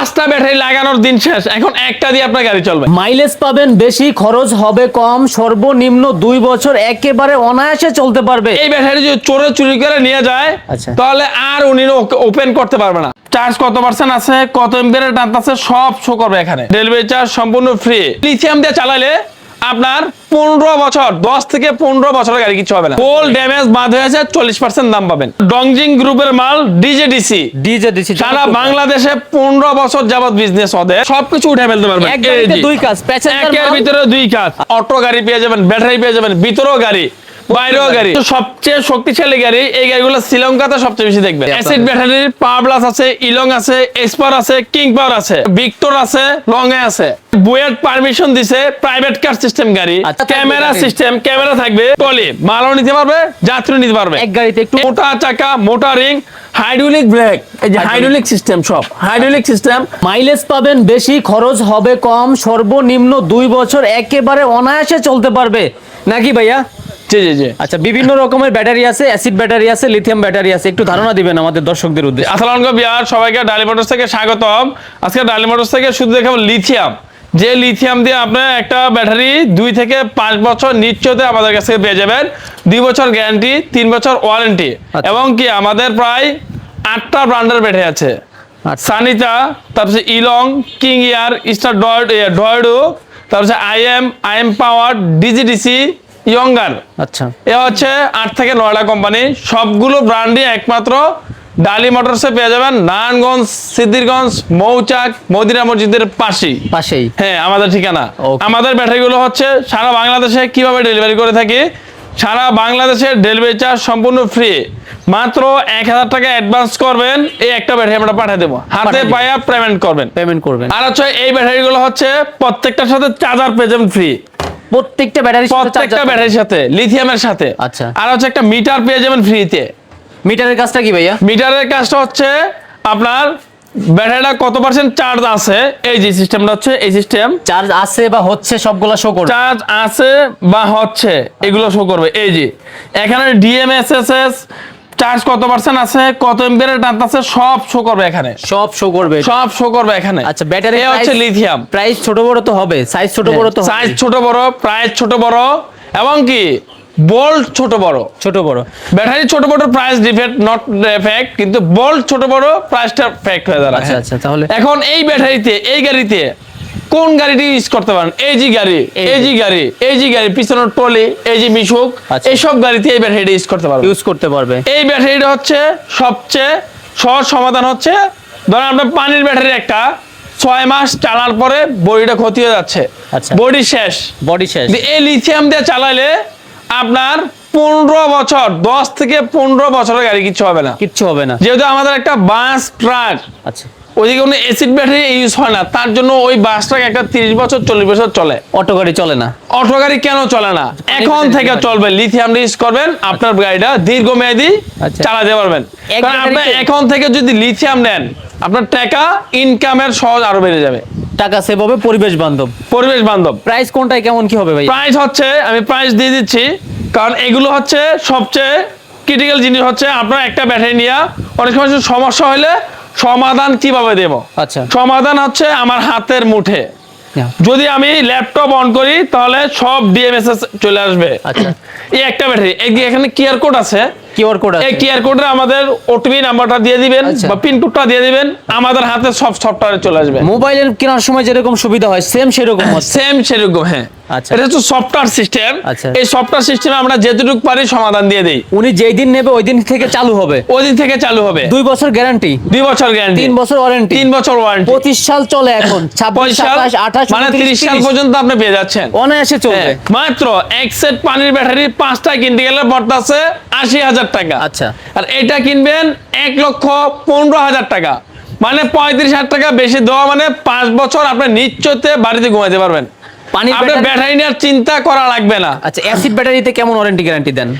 পাঁচটা ব্যাটারি লাগানোর দিন শেষ। এখন একটা দিয়ে আপনার গাড়ি চলবে। মাইলেজ পাবেন বেশি খরচ হবে কম সর্বনিম্ন দুই বছর একেবারে অনায়াসে চলতে পারবে। এই ব্যাটারি যদি চোরে চুরি করে নিয়ে যায় আচ্ছা। তাহলে আর উনি ওপেন করতে পারবে না। চার্জ কত পার্সেন্ট আছে কত টান আছে সব শো করবে এখানে। ডেলিভারি চার্জ সম্পূর্ণ ফ্রি লিথিয়াম দিয়ে চালালে আপনার পনেরো বছর দশ থেকে পনেরো বছরের গাড়ি কিছু হবে না। কোল ড্যামেজ বাদ হয়েছে চল্লিশ পার্সেন্ট দাম পাবেন। ডংজিং গ্রুপের মাল ডিজেডিসি ডিজেডিসি সারা বাংলাদেশে পনেরো বছর যাবৎ বিজনেস ওদের সবকিছু উঠে ফেলতে পারবেন। দুই কাজ, একের ভিতরে দুই কাজ। অটো গাড়ি পেয়ে যাবেন ব্যাটারি পেয়ে যাবেন ভিতরেও গাড়ি। বাইরেও গাড়ি। সবচেয়ে শক্তিশালী গাড়ি এই গাড়িগুলো শ্রীলঙ্কাতে সবচেয়ে বেশি আপনাদের- অ্যাসিড ব্যাটারির পাওয়ার প্লাস আছে ইলং আছে এসপার আছে কিং পাওয়ার আছে ভিক্টর আছে লংয়ে আছে। বুয়েট পারমিশন দিছে প্রাইভেট কার সিস্টেম গাড়ি। আচ্ছা, ক্যামেরা সিস্টেম ক্যামেরা থাকবে টলি মালও নিতে পারবে যাত্রী নিতে পারবে। এক গাড়িতে একটু মোটা চাকা মোটা রিং হাইড্রোলিক ব্রেক এই যে হাইড্রোলিক সিস্টেম সব। হাইড্রোলিক সিস্টেম মাইলেজ পাবেন বেশি খরচ হবে কম সর্বনিম্ন দুই বছর একেবারে অনায়াসে চলতে পারবে। নাকি ভাইয়া? জি জি জি। আচ্ছা বিভিন্ন রকমের ব্যাটারি আছে অ্যাসিড ব্যাটারি আছে লিথিয়াম ব্যাটারি আছে একটু ধারণা দিবেন আমাদের দর্শকদের উদ্দেশ্যে। আসসালামু বিহার সবাইকে ডালি মোটরস থেকে স্বাগতম। আজকে ডালি মোটরস থেকে শুধু দেখাবো লিথিয়াম। যে লিথিয়াম দিয়ে আপনার একটা ব্যাটারি দুই থেকে পাঁচ বছর নিশ্চয়তে আমাদের কাছে পেয়ে যাবেন। দুই বছর গ্যারান্টি তিন বছর ওয়ারেন্টি। আচ্ছা। এবং কি আমাদের প্রায় আটটা ব্র্যান্ডের ব্যাটারি আছে। আচ্ছা। সানিতা তারপরে ইলং কিং ইয়ার স্টার ডয়েড তারপরে I M I M power DGDC younger আচ্ছা। এ হচ্ছে আট থেকে নয়টা কোম্পানি সবগুলো ব্র্যান্ডই একমাত্র ডালি মোটরসে পেয়ে যাবেন। নারায়ণগঞ্জ সিদ্দিরগঞ্জ মৌচাক মদিনা মসজিদের পাশেই। পাশেই? হ্যাঁ আমাদের ঠিকানা. আমাদের ব্যাটারিগুলো হচ্ছে সারা বাংলাদেশে কীভাবে ডেলিভারি করে থাকি? সারা বাংলাদেশের ডেলিভারি চার্জ সম্পূর্ণ ফ্রি মাত্র এক হাজার টাকা অ্যাডভান্স করবেন। এই একটা ব্যাটারি আমরা পাঠিয়ে দেবো। হাতে পায়া পেমেন্ট করবেন। পেমেন্ট করবেন। আর হচ্ছে এই ব্যাটারিগুলো হচ্ছে প্রত্যেকটার সাথে চার্জার পেয়ে যাবেন ফ্রি প্রত্যেকটা ব্যাটারি প্রত্যেকটা ব্যাটারির সাথে লিথিয়ামের সাথে। আচ্ছা। আর হচ্ছে একটা মিটার পেয়ে যাবেন ফ্রিতে মিটারের কাজটা কি ভাইয়া? মিটারের কাজটা হচ্ছে আপনার ব্যাটারিটা কত পার্সেন্ট চার্জ আছে? এই যে সিস্টেমটা হচ্ছে এই সিস্টেম চার্জ আছে বা হচ্ছে সবগুলা শো করবে? চার্জ আছে বা হচ্ছে এগুলো শো করবে। এই যে এখানে ডিএমএসএসএস চার্জ কত পার্সেন্ট আছে? কত এম্পিয়ারের টান আছে? সব শো করবে এখানে। সব শো করবে। সব শো করবে এখানে। আচ্ছা ব্যাটারি হচ্ছে লিথিয়াম প্রাইস ছোট বড় তো হবে। সাইজ ছোট বড় তো সাইজ। ছোট বড় প্রাইস ছোট বড় এবং কি? বোল্ট ছোট বড়। ছোট বড়। ব্যাটারি ছোট বড় প্রাইস ডিফেক্ট নট এফেক্ট কিন্তু বোল্ট ছোট বড় প্রাইসটা ফেক্ট হয়ে দাঁড়ায়। আচ্ছা আচ্ছা তাহলে এখন এই ব্যাটারিতে এই গাড়িতে কোন গাড়িটি ইউজ করতে পারেন? এই জি গাড়ি এই জি গাড়ি এই গাড়ি পিছনের টলি এই যে মিশুক আচ্ছা। এইসব গাড়িতে এই ব্যাটারিটা ইউজ করতে পারবেন। ইউজ করতে পারবে। এই ব্যাটারিটা হচ্ছে সবচেয়ে সহজ সমাধান হচ্ছে ধরেন আপনার পানির ব্যাটারি একটা ছয় মাস চালার পরে বডিটা ক্ষতি হয়ে যাচ্ছে। আচ্ছা। বডি শেষ। বডি শেষ। এই লিথিয়াম দিয়ে চালালে আপনার পনেরো বছর দশ থেকে পনেরো বছরের গাড়ি কিছু হবে না। কিচ্ছু হবে না। যেহেতু আমাদের একটা বাস ট্রাক। আচ্ছা। ওইদিকে কোনো অ্যাসিড ব্যাটারি ইউজ হয় না। তার জন্য ওই বাস ট্রাক একটা তিরিশ বছর চল্লিশ বছর চলে। অটো গাড়ি চলে না। অটো গাড়ি কেন চলে না? এখন থেকে চলবে লিথিয়াম ইউজ করবেন আপনার গাড়িটা দীর্ঘমেয়াদী আচ্ছা। চালাতে পারবেন। এক কারণ আপনি এখন থেকে যদি লিথিয়াম নেন আপনার টাকা ইনকামের সহজ আরও বেড়ে যাবে। টাকা সেভ হবে পরিবেশ বান্ধব। পরিবেশ বান্ধব। প্রাইস কোনটাই কেমন কি হবে ভাই? প্রাইস হচ্ছে আমি প্রাইস দিয়ে দিচ্ছি কারণ এগুলো হচ্ছে সবচেয়ে ক্রিটিক্যাল জিনিস হচ্ছে আপনার একটা ব্যাটারি নিয়ে অনেক সময় সমস্যা হলে সমাধান কীভাবে দেব? আচ্ছা। সমাধান হচ্ছে আমার হাতের মুঠে। যদি আমি ল্যাপটপ অন করি তাহলে সব ডিএমএসএস চলে আসবে। আচ্ছা। এই একটা ব্যাটারি এখানে কিউআর কোড আছে? কিউআর কোড এই কিউআর কোডে আমাদের ওটিপি নাম্বারটা দিয়ে দিবেন আচ্ছা। বা পিন কোডটা দিয়ে দিবেন আমাদের হাতে সব সফটওয়্যারে চলে আসবে। মোবাইলের কেনার সময় যেরকম সুবিধা হয় সেম সেরকম সেম সেরকম হ্যাঁ। আচ্ছা। এটা হচ্ছে সফটওয়্যার সিস্টেম আচ্ছা। এই সফটওয়্যার সিস্টেমে আমরা যেটুকু পারি সমাধান দিয়ে দেই। উনি যেই দিন নেবে ওই দিন থেকে চালু হবে। ওই দিন থেকে চালু হবে। দুই বছর গ্যারান্টি দুই বছর গ্যারান্টি তিন বছর ওয়ারেন্টি তিন বছর ওয়ারেন্টি পঁচিশ সাল চলে এখন। ছাব্বিশ সাতাশ আঠাশ মানে তিরিশ সাল পর্যন্ত আপনি পেয়ে যাচ্ছেন। অনায়াসে চলবে। হ্যাঁ, মাত্র এক সেট পানির ব্যাটারি পাঁচটা কিনতে গেলে আছে আশি হাজার টাকা। আচ্ছা। আর এটা কিনবেন এক লক্ষ পনেরো হাজার টাকা। মানে পঁয়ত্রিশ হাজার টাকা বেশি দেওয়া মানে পাঁচ বছর আপনি নিশ্চয়তে বাড়িতে ঘুমাইতে পারবেন। আপনার ব্যাটারি- ব্যাটারি নিয়ে চিন্তা করা লাগবে না। আচ্ছা অ্যাসিড ব্যাটারিতে কেমন ওয়ারেন্টি গ্যারান্টি দেন?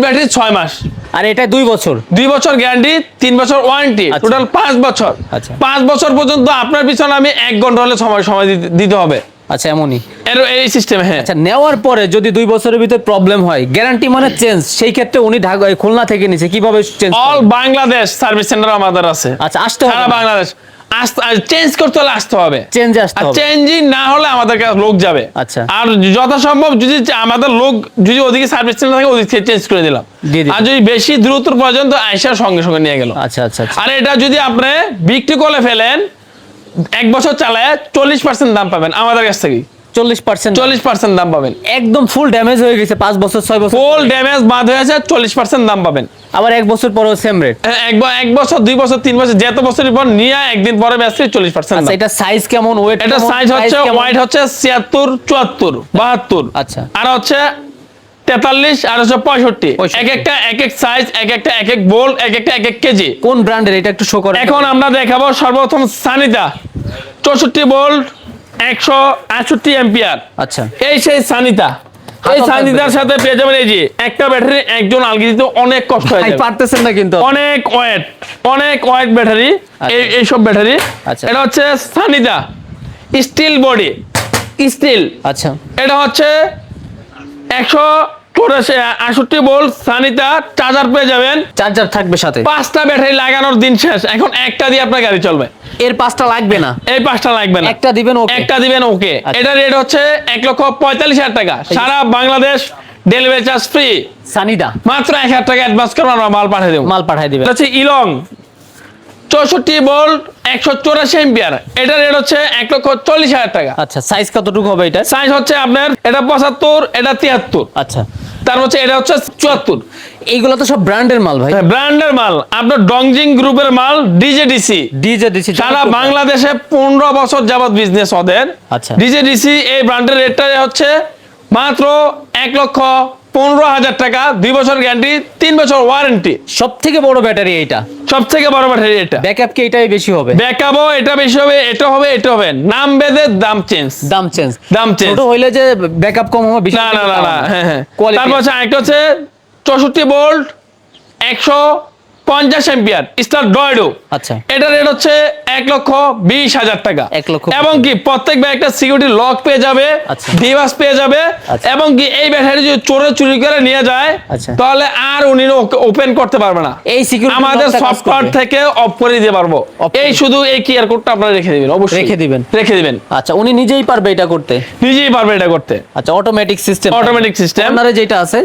ব্যাটারি ছয় মাস। আর এটা দুই বছর? দুই বছর গ্যারান্টি তিন বছর ওয়ারেন্টি আচ্ছা। টোটাল পাঁচ বছর। আচ্ছা। পাঁচ বছর পর্যন্ত আপনার পিছনে আমি এক ঘণ্টা হলে সময় সময় দিতে হবে। আচ্ছা এমনই। এর এই সিস্টেম হ্যাঁ। আচ্ছা নেওয়ার পরে যদি দুই বছরের ভিতরে প্রবলেম হয় গ্যারান্টি মানে চেঞ্জ সেই ক্ষেত্রে উনি ঢাকা খুলনা থেকে নিছে কীভাবে change all Bangladesh service centre আমাদের আছে। আচ্ছা আসতে হবে। বাংলাদেশ। চেঞ্জ করতে হলে আসতে হবে। চেঞ্জে আসতে আর হবে। চেঞ্জিং না হলে আমাদের কাছে লোক যাবে। আচ্ছা। আর যথাসম্ভব যদি আমাদের লোক যদি ওদিকে সার্ভিস সেন্টার থাকে ওদিক চেঞ্জ করে দিলাম। আর যদি বেশি দ্রুত প্রয়োজন তো আইসার সঙ্গে সঙ্গে নিয়ে গেল। আচ্ছা আচ্ছা আচ্ছা। আর এটা যদি আপনি বিক্রি করে ফেলেন এক বছর চালায় চল্লিশ পার্সেন্ট দাম পাবেন আমাদের কাছ থেকে চল্লিশ পার্সেন্ট চল্লিশ পার্সেন্ট দাম পাবেন। একদম ফুল ড্যামেজ হয়ে গেছে পাঁচ বছর ছয় বছর ফুল ড্যামেজ বাদ হয়েছে চল্লিশ পার্সেন্ট দাম পাবেন। আবার এক বছর পরেও সেম রেট হ্যাঁ, এক বছর দুই বছর তিন বছর যত বছরের পর নিয়ে একদিন পরে বেচলে চল্লিশ পার্সেন্ট আচ্ছা এটা সাইজ কেমন ওয়েট এটা সাইজ হচ্ছে ওয়াইড হচ্ছে ছিয়াত্তর চুয়াত্তর বাহাত্তর। আচ্ছা। আর হচ্ছে তেতাল্লিশ আর হচ্ছে পঁয়ষট্টি। এক একটা এক এক সাইজ এক একটা এক এক বোল এক একটা এক এক কেজি। কোন ব্র্যান্ডের এটা একটু শো করে এখন আমরা দেখাবো সর্বপ্রথম সানিতা চৌষট্টি বোল্ট একশো আটষট্টি এম্পিয়ার আচ্ছা। এই সেই সানিতা এই সানিতার সাথে পেয়ে যাবেন এই যে একটা ব্যাটারি একজন আলগি দিতে অনেক কষ্ট হয়ে পারতেছেন না কিন্তু। অনেক ওয়েট অনেক ওয়েট ব্যাটারি এই এইসব ব্যাটারি আচ্ছা। এটা হচ্ছে সানিতা স্টিল বডি স্টিল আচ্ছা। এটা হচ্ছে একশো চৌরাশি আটষট্টি ভোল্ট সানিতা চার্জার পেয়ে যাবেন। চার্জার থাকবে সাথে। পাঁচটা ব্যাটারি লাগানোর দিন শেষ। এখন একটা দিয়ে আপনার গাড়ি চলবে। এর পাঁচটা লাগবে না। এই পাঁচটা লাগবে না। একটা দিবেন ওকে। একটা দিবেন ওকে। আচ্ছা। এটা রেট হচ্ছে এক লক্ষ পঁয়তাল্লিশ হাজার টাকা। সারা বাংলাদেশ ডেলিভারি চার্জ ফ্রি সানিদা। মাত্র এক হাজার টাকা অ্যাডভান্স করব আমরা মাল পাঠিয়ে দেবো। মাল পাঠাই দিবেন। হচ্ছে ইলং। চৌষট্টি ভোল্ট একশো চৌরাশি এম্পিয়ার এটা রেট হচ্ছে এক লক্ষ চল্লিশ হাজার টাকা। আচ্ছা সাইজ কতটুকু হবে এটা? সাইজ হচ্ছে আপনার এটা পঁচাত্তর এটা তিয়াত্তর। আচ্ছা। তার হচ্ছে এটা হচ্ছে চুয়াত্তর। এইগুলো তো সব ব্র্যান্ডের মাল ভাই। ব্র্যান্ডের মাল। আপনার ডংজিং গ্রুপের মাল ডিজেডিসি ডিজেডিসি সারা বাংলাদেশে পনেরো বছর যাবত বিজনেস ওদের। আচ্ছা। ডিজেডিসি এই ব্র্যান্ডের রেটটা হচ্ছে মাত্র এক লক্ষ পনেরো হাজার টাকা দুই বছর গ্যারান্টি তিন বছর ওয়ারেন্টি সব থেকে বড় ব্যাটারি এটা সব থেকে বড় ব্যাটারি এটা ব্যাকআপ কি এটাই বেশি হবে? ব্যাকআপও এটা বেশি হবে এটা হবে এটা হবে। নাম বেদে দাম চেঞ্জ দাম চেঞ্জ দাম চেঞ্জ ছোট হইলে যে ব্যাকআপ কম হবে না না না না হ্যাঁ হ্যাঁ। তারপর হচ্ছে আরেকটা হচ্ছে চৌষট্টি ভোল্ট একশো পঞ্চাশ এম্পিয়ার স্টার ডয়েডো। আচ্ছা। এটা রেট হচ্ছে এক লক্ষ বিশ হাজার টাকা। এক লক্ষ এবং কি প্রত্যেক ব্যাগ একটা সিকিউরিটি লক পেয়ে যাবে আচ্ছা। ডিভাস পেয়ে যাবে আচ্ছা। এবং কি এই ব্যাটারি যদি চোরে চুরি করে নিয়ে যায় আচ্ছা। তাহলে আর উনি ওপেন করতে পারবে না। এই security আমাদের সফটওয়্যার থেকে অফ করে দিতে পারব। এই শুধু এই কিয়ার কোডটা আপনারা রেখে দিবেন অবশ্যই। রেখে দিবেন। রেখে দিবেন। আচ্ছা উনি নিজেই পারবে এটা করতে? নিজেই পারবে এটা করতে। আচ্ছা অটোমেটিক সিস্টেম অটোমেটিক সিস্টেম আপনারে যেটা আছে?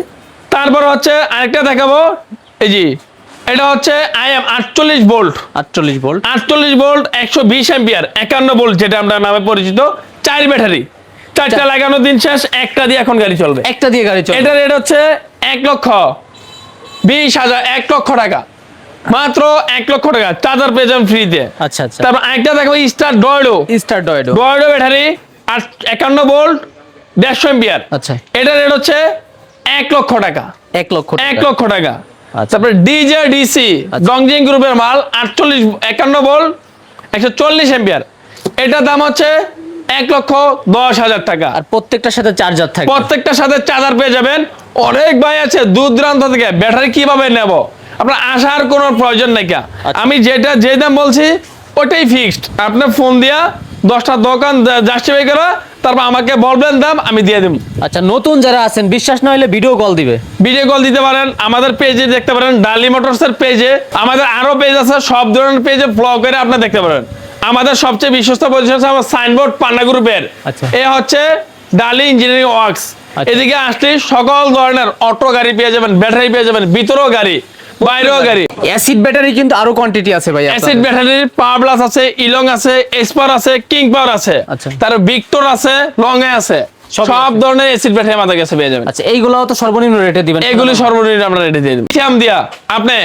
তারপর হচ্ছে আরেকটা দেখাবো। এই জি এটা হচ্ছে আই এম আটচল্লিশ ভোল্ট আটচল্লিশ ভোল্ট আটচল্লিশ ভোল্ট একশো বিশ এম্পিয়ার একান্ন ভোল্ট যেটা আমরা নামে পরিচিত চার ব্যাটারি। চারটা চার- লাগানোর দিন শেষ একটা দিয়ে এখন গাড়ি চলবে। একটা দিয়ে গাড়ি চলে এটা রেট হচ্ছে এক লক্ষ বিশ হাজার এক লক্ষ টাকা। মাত্র এক লক্ষ টাকা চার্জার পেয়ে যাবেন ফ্রিতে আচ্ছা আচ্ছা। তারপর আরেকটা দেখো স্টার ডয়েডো স্টার ডয়েডো ডয়েডো ব্যাটারি আর একান্ন ভোল্ট দেড়শো এম্পিয়ার আচ্ছা। এটা রেট হচ্ছে এক লক্ষ টাকা। এক লক্ষ এক। লক্ষ টাকা। তারপরে ডিজে ডিসি আচ্ছা। গ্রুপের মাল আটচল্লিশ একান্ন বল একশো চল্লিশ এম্পিয়ার এটার দাম হচ্ছে এক লক্ষ দশ হাজার টাকা। আর প্রত্যেকটার সাথে চার্জার থাকে প্রত্যেকটার সাথে চার্জার পেয়ে যাবেন। অনেক ভাই আছে দূর দূরান্ত থেকে ব্যাটারি কীভাবে নেব? আপনার আসার কোনো প্রয়োজন নেই আচ্ছা। আমি যেটা যে দাম বলছি ওটাই ফিক্সড আপনার ফোন দিয়া দশটা দোকান জাস্টিফাই করা তারপর আমাকে বলবেন দাম আমি দিয়ে দেবো আচ্ছা নতুন যারা আছেন বিশ্বাস না হলে ভিডিও কল দিবে। ভিডিও কল দিতে পারেন আমাদের পেজে দেখতে পারেন ডালি মোটরসের পেজে আমাদের আরও পেজ আছে সব ধরনের পেজে ব্লগ করে আপনি দেখতে পারেন। আমাদের সবচেয়ে বিশ্বস্ত পজিশন আছে আমার সাইনবোর্ড পান্না গ্রুপের আচ্ছা। এ হচ্ছে ডালি ইঞ্জিনিয়ারিং ওয়ার্কস। এদিকে আসলে সকল ধরনের অটো গাড়ি পেয়ে যাবেন ব্যাটারি পেয়ে যাবেন ভিতরেও গাড়ি। বাইরেও গাড়ি। অ্যাসিড ব্যাটারি কিন্তু আরও কোয়ান্টিটি আছে ভাই অ্যাসিড ব্যাটারির পাওয়ার প্লাস আছে ইলং আছে এসপার আছে কিং পাওয়ার আছে। আচ্ছা। তার ভিক্টর আছে লং এ আছে। সব ধরনের অ্যাসিড ব্যাটারি আমাদের কাছে পেয়ে যাবেন। আচ্ছা এইগুলাও তো সর্বনিম্ন রেটে দিবেন। এগুলি সর্বনিম্ন আমরা রেটে দিয়ে দেবো। লিথিয়াম দিয়া। আপনি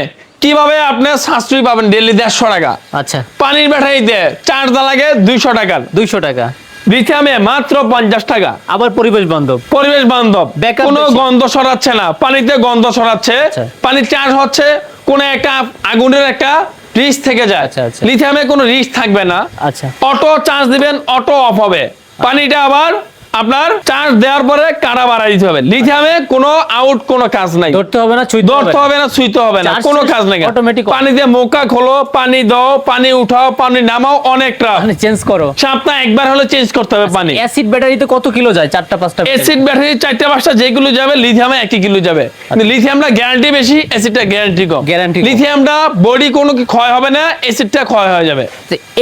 কীভাবে আপনি সাশ্রয়ী পাবেন? ডেলি দেড়শো টাকা। আচ্ছা। পানির ব্যাটারিতে চার্জ লাগে দুইশো টাকার দুইশো টাকা। লিথিয়ামে মাত্র পঞ্চাশ টাকা। আবার পরিবেশ বান্ধব। পরিবেশ বান্ধব। কোনো গন্ধ সরাচ্ছে না পানিতে গন্ধ সরাচ্ছে পানি পানির চার্জ হচ্ছে কোন একটা আগুনের একটা রিস্ক থেকে যায়। আচ্ছা, আচ্ছা। লিথিয়ামে কোনো রিস্ক থাকবে না। আচ্ছা। অটো চার্জ দিবেন অটো অফ হবে। পানিটা আবার আপনার চার্জ দেওয়ার পরে কাটা বাড়াই দিতে হবে? লিথিয়ামে কোনো আউট কোনো কাজ নাই। ধরতে হবে না ছুঁইতে ধরতে হবে। না ছুঁইতে হবে না কোনো কাজ নাই। off। পানি দিয়ে মোকা খোলো পানি দাও পানি উঠাও পানি নামাও অনেকটা। মানে চেঞ্জ করো। সপ্তাহে একবার হলে চেঞ্জ করতে হবে পানি। অ্যাসিড ব্যাটারিতে কত কিলো যায়? চারটা পাঁচটা অ্যাসিড ব্যাটারি চারটা পাঁচটা যেগুলো যাবে লিথিয়ামে একই কিলো যাবে। কিন্তু লিথিয়ামটা গ্যারান্টি বেশি অ্যাসিডটা গ্যারান্টি কম। গ্যারান্টি। লিথিয়ামটা বডি কোনো কি ক্ষয় হবে না অ্যাসিডটা ক্ষয় হয়ে যাবে।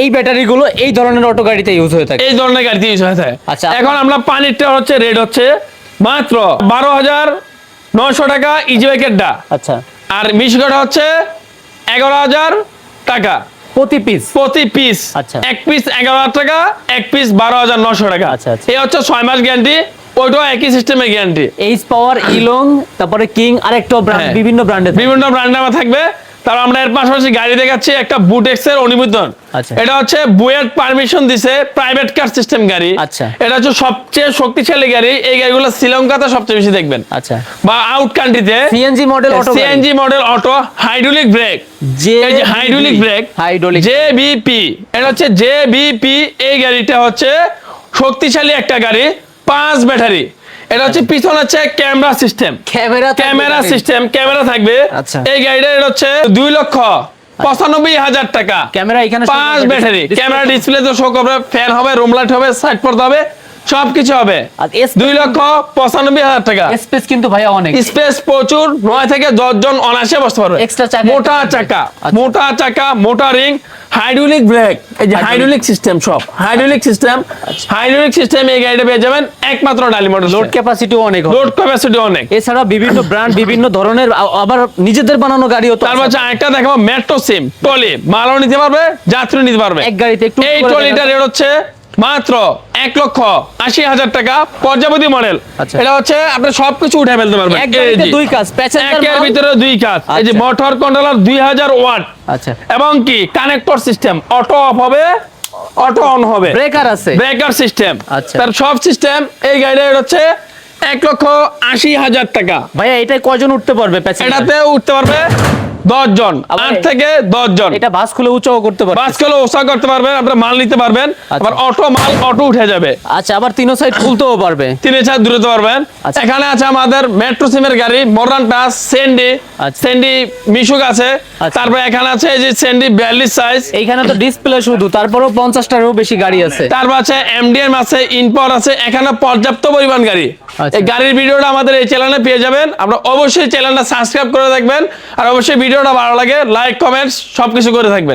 এই ব্যাটারিগুলো এই ধরনের অটো গাড়িতে ইউজ হয়ে থাকে। এই ধরনের গাড়িতে ইউজ হয়ে থাকে। আচ্ছা। এখন আমরা পানিরটা হচ্ছে রেট হচ্ছে মাত্র বারো হাজার নয়শো টাকা ইজি বাইকেরটা আচ্ছা। আর মিশিকটা হচ্ছে এগারো হাজার টাকা। প্রতি পিস প্রতি পিস আচ্ছা। এক পিস এগারো হাজার টাকা এক পিস বারো হাজার নশো টাকা। আচ্ছা, আচ্ছা। এই হচ্ছে ছয় মাস গ্যারান্টি ওইটাও একই সিস্টেমের গ্যারান্টি এইচ পাওয়ার ইলং তারপরে কিং আরেকটা ব্র্যান্ড। বিভিন্ন ব্র্যান্ডের বিভিন্ন ব্র্যান্ড আমার থাকবে। তারপর আমরা এর পাশাপাশি গাড়ি দেখাচ্ছি একটা বুটেক্স এর অনুমোদন আচ্ছা। এটা হচ্ছে বুয়েট পারমিশন দিছে প্রাইভেট কার সিস্টেম গাড়ি। আচ্ছা। এটা হচ্ছে সবচেয়ে শক্তিশালী গাড়ি। এই গাড়িগুলো শ্রীলঙ্কাতে সবচেয়ে বেশি দেখবেন। আচ্ছা। বা আউট কান্ট্রিতে CNG model auto CNG model auto hydraulic brake যে এই যে হাইড্রোলিক ব্রেক হাইড্রোলিক জেবিপি এটা হচ্ছে জেবিপি এই গাড়িটা হচ্ছে শক্তিশালী একটা গাড়ি পাঁচ ব্যাটারি। এটা হচ্ছে পিছনে হচ্ছে camera system. Camera camera system camera থাকবে। আচ্ছা। এই গাড়িটা এটা হচ্ছে দুই লক্ষ পঁচানব্বই হাজার টাকা। ক্যামেরা এখানে পাঁচ ব্যাটারি। ক্যামেরা ডিসপ্লে তো শো করবে ফ্যান হবে রুম লাইট হবে সাইড পর্দা হবে। সবকিছু হবে। দুই লক্ষ পঁচানব্বই হাজার টাকা। স্পেস কিন্তু ভাইয়া অনেক। স্পেস প্রচুর নয় থেকে দশ জন অনায়াসে বসতে পারবে। মোটা চাকা আচ্ছা। মোটা চাকা মোটা রিং হাইড্রোলিক ব্রেক এই যে হাইড্রোলিক সিস্টেম সব। হাইড্রোলিক সিস্টেম হাইড্রোলিক সিস্টেম এই গাড়িটা পেয়ে যাবেন একমাত্র ডালি মোটর লোড ক্যাপাসিটিও অনেক। লোড ক্যাপাসিটি অনেক। এছাড়া বিভিন্ন ব্র্যান্ড বিভিন্ন ধরনের আবার নিজেদের বানানো গাড়িও তো তারপর আছে। হচ্ছে আরেকটা দেখাবো মেট্রো সিম টলি মালও নিতে পারবে যাত্রী নিতে পারবে। এক গাড়িতে একটু এই টলিটা রেট হচ্ছে মাত্র এক লক্ষ আশি হাজার টাকা পর্যাবতী মডেল। আচ্ছা। এটা হচ্ছে আপনি সবকিছু উঠে ফেলতে পারবেন। দুই কাজ একের ভিতরে দুই কাজ। এই যে আচ্ছা। মোটর কন্ট্রোলার দুই হাজার ওয়াট। আচ্ছা। এবং কি কানেক্টর সিস্টেম অটো অফ হবে অটো অন হবে। ব্রেকার আছে। ব্রেকার সিস্টেম আচ্ছা। তার সব সিস্টেম এই গাড়িটা হচ্ছে এক লক্ষ আশি হাজার টাকা। ভাইয়া এটাই কজন উঠতে পারবে এটাতে উঠতে পারবে দশ জন আট থেকে দশ জন। এটা বাস খুলে উঁচাও করতে পারবে। বাসগুলো ওসা করতে পারবেন আপনার মাল নিতে পারবেন আবার অটো মাল অটো উঠে যাবে। আচ্ছা আবার তিনো সাইড খুলতেও পারবে। তিন চার দূরতে পারবেন। আচ্ছা। এখানে আছে আমাদের মেট্রো সিমের গাড়ি মডার্ন টাস সেন্ডি আচ্ছা। সেন্ডি মিশুক আছে। আচ্ছা। তারপরে এখানে আছে এই যে সেন্ডি বিয়াল্লিশ সাইজ এইখানে তো ডিসপ্লে শুধু তারপরেও পঞ্চাশটারও বেশি গাড়ি আছে। তারপর আছে এমডিএম আছে ইনপর আছে এখানে পর্যাপ্ত পরিমাণ গাড়ি। আচ্ছা। এই গাড়ির ভিডিওটা আমাদের এই চ্যানেলে পেয়ে যাবেন। আপনারা অবশ্যই চ্যানেলটা সাবস্ক্রাইব করে দেখবেন আর অবশ্যই ভিডিওটা ভালো লাগে লাইক কমেন্টস সবকিছু করে থাকবেন।